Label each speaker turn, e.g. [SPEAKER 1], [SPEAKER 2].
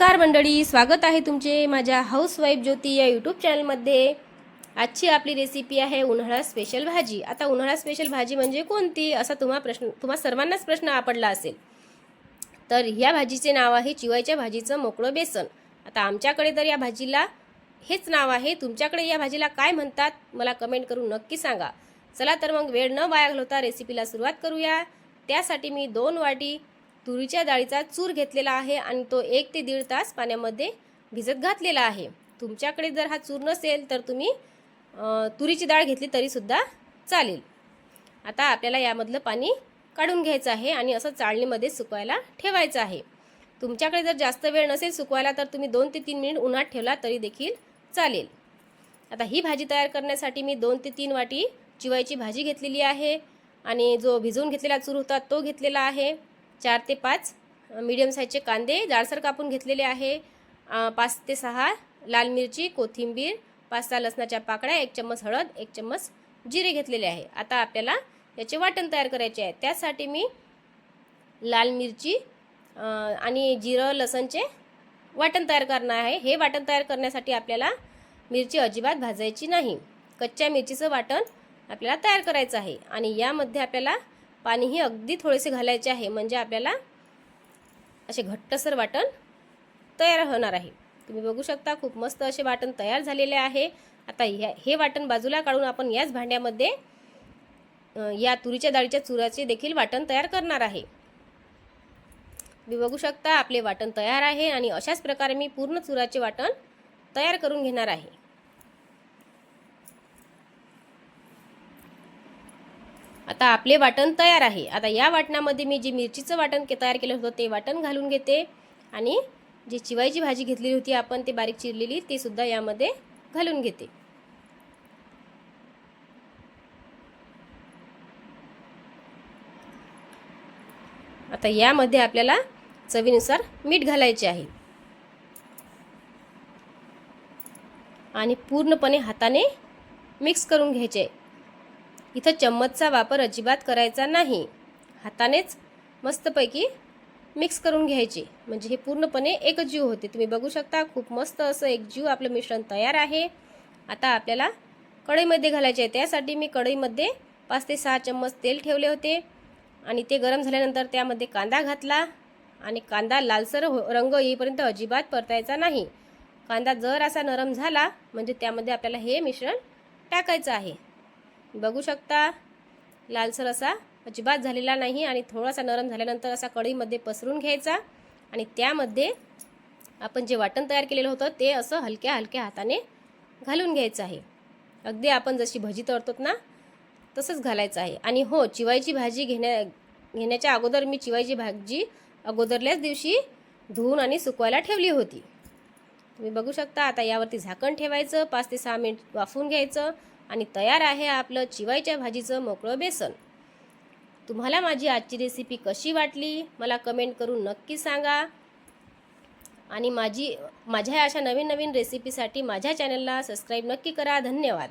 [SPEAKER 1] नमस्कार मंडळी स्वागत आहे तुमचे माझ्या हाऊसवाईफ ज्योती या यूट्यूब चॅनलमध्ये आजची आपली रेसिपी आहे उन्हाळा स्पेशल भाजी. आता उन्हाळा स्पेशल भाजी म्हणजे कोणती असा तुम्हा प्रश्न तुम्हा सर्वांनाच प्रश्न आपडला असेल. तर ह्या भाजीचे नाव आहे चिवायच्या भाजीचं मोकळं बेसन. आता आमच्याकडे तर या भाजीला हेच नाव आहे. तुमच्याकडे या भाजीला काय म्हणतात मला कमेंट करून नक्की सांगा. चला तर मग वेळ न वाया घालवता रेसिपीला सुरुवात करूया. त्यासाठी मी दोन वाटी तुरीच्या डाळीचा चूर घेतलेला आहे आणि तो एक ते दीड तास पाण्यामध्ये भिजत घातलेला आहे. तुमच्याकडे जर हा चूर नसेल तर तुम्ही तुरीची डाळ घेतली तरीसुद्धा चालेल. आता आपल्याला यामधलं पाणी काढून घ्यायचं आहे आणि असं चाळणीमध्ये सुकवायला ठेवायचं आहे. तुमच्याकडे जर जास्त वेळ नसेल सुकवायला तर तुम्ही दोन ते तीन मिनिट उन्हात ठेवला तरी देखील चालेल. आता ही भाजी तयार करण्यासाठी मी दोन ते तीन वाटी चिवायची भाजी घेतलेली आहे आणि जो भिजवून घेतलेला चूर होता तो घेतलेला आहे. चार ते पाच मीडियम साईजचे कांदे जाडसर कापून घेतलेले आहे. पाच ते सहा लाल मिरची कोथिंबीर पाच सहा लसणाच्या पाकळ्या एक चम्मच हळद एक चम्मच जिरे घेतलेले आहे. आता आपल्याला याचे वाटण तयार करायचे आहे. त्यासाठी मी लाल मिरची आणि जिरं लसणचे वाटण तयार करणार आहे. हे वाटण तयार करण्यासाठी आपल्याला मिरची अजिबात भाजायची नाही. कच्च्या मिरचीचं वाटण आपल्याला तयार करायचं आहे. आणि यामध्ये आपल्याला पाणीही अगदी थोडेसे घालायचे आहे म्हणजे आपल्याला असे घट्टसर वाटण तयार होणार आहे. तुम्ही बघू शकता खूप मस्त असे वाटण तयार झालेले आहे. आता ह्या हे वाटण बाजूला काढून आपण याच भांड्यामध्ये या तुरीच्या डाळीच्या चुराचे देखील वाटण तयार करणार आहे. तुम्ही बघू शकता आपले वाटण तयार आहे आणि अशाच प्रकारे मी पूर्ण चुराचे वाटण तयार करून घेणार आहे. आता आपले वाटण तयार आहे. आता या वाटणामध्ये मी जे मिरचीचं वाटण के तयार केलं होतं ते वाटण घालून घेते. आणि जी चिवायची भाजी घेतलेली होती आपण ते बारीक चिरलेली ते सुद्धा यामध्ये घालून घेते. आता यामध्ये आपल्याला चवीनुसार मीठ घालायचे आहे. आणि पूर्णपणे हाताने मिक्स करून घ्यायचे. इथं चम्मचचा वापर अजिबात करायचा नाही. हातानेच मस्तपैकी मिक्स करून घ्यायचे. म्हणजे हे पूर्णपणे एकजीव होते. तुम्ही बघू शकता खूप मस्त असं एकजीव आपलं मिश्रण तयार आहे. आता आपल्याला कढईमध्ये घालायचे आहे. त्यासाठी मी कढईमध्ये पाच ते सहा चम्मच तेल ठेवले होते. आणि ते गरम झाल्यानंतर त्यामध्ये कांदा घातला. आणि कांदा लालसर हो रंग येईपर्यंत अजिबात परतायचा नाही. कांदा जर असा नरम झाला म्हणजे त्यामध्ये आपल्याला हे मिश्रण टाकायचं आहे. बघू शकता. लालसर असा अजिबात झालेला नाही आणि थोडासा नरम झाल्यानंतर असा कढईमध्ये पसरून घ्यायचा आणि त्यामध्ये आपण जे वाटण तयार केलेलं होतं ते असं हलक्या हलक्या हाताने घालून घ्यायचं आहे. अगदी आपण जशी भजी तळतो ना तसंच घालायचं आहे. आणि हो चिवायची भाजी घेण्या घेण्याच्या अगोदर मी चिवायची भाजी अगोदरल्याच दिवशी धुवून आणि सुकवायला ठेवली होती. तुम्ही बघू शकता आता यावरती झाकण ठेवायचं पाच ते सहा मिनिट वाफवून घ्यायचं. आणि तयार आहे आपलं चिवायच्या भाजीचं मोकळं बेसन. तुम्हाला माझी आजची रेसिपी कशी वाटली मला कमेंट करून नक्की सांगा. आणि माझी माझ्या अशा नवीन नवीन रेसिपीसाठी माझ्या चॅनलला सबस्क्राईब नक्की करा. धन्यवाद.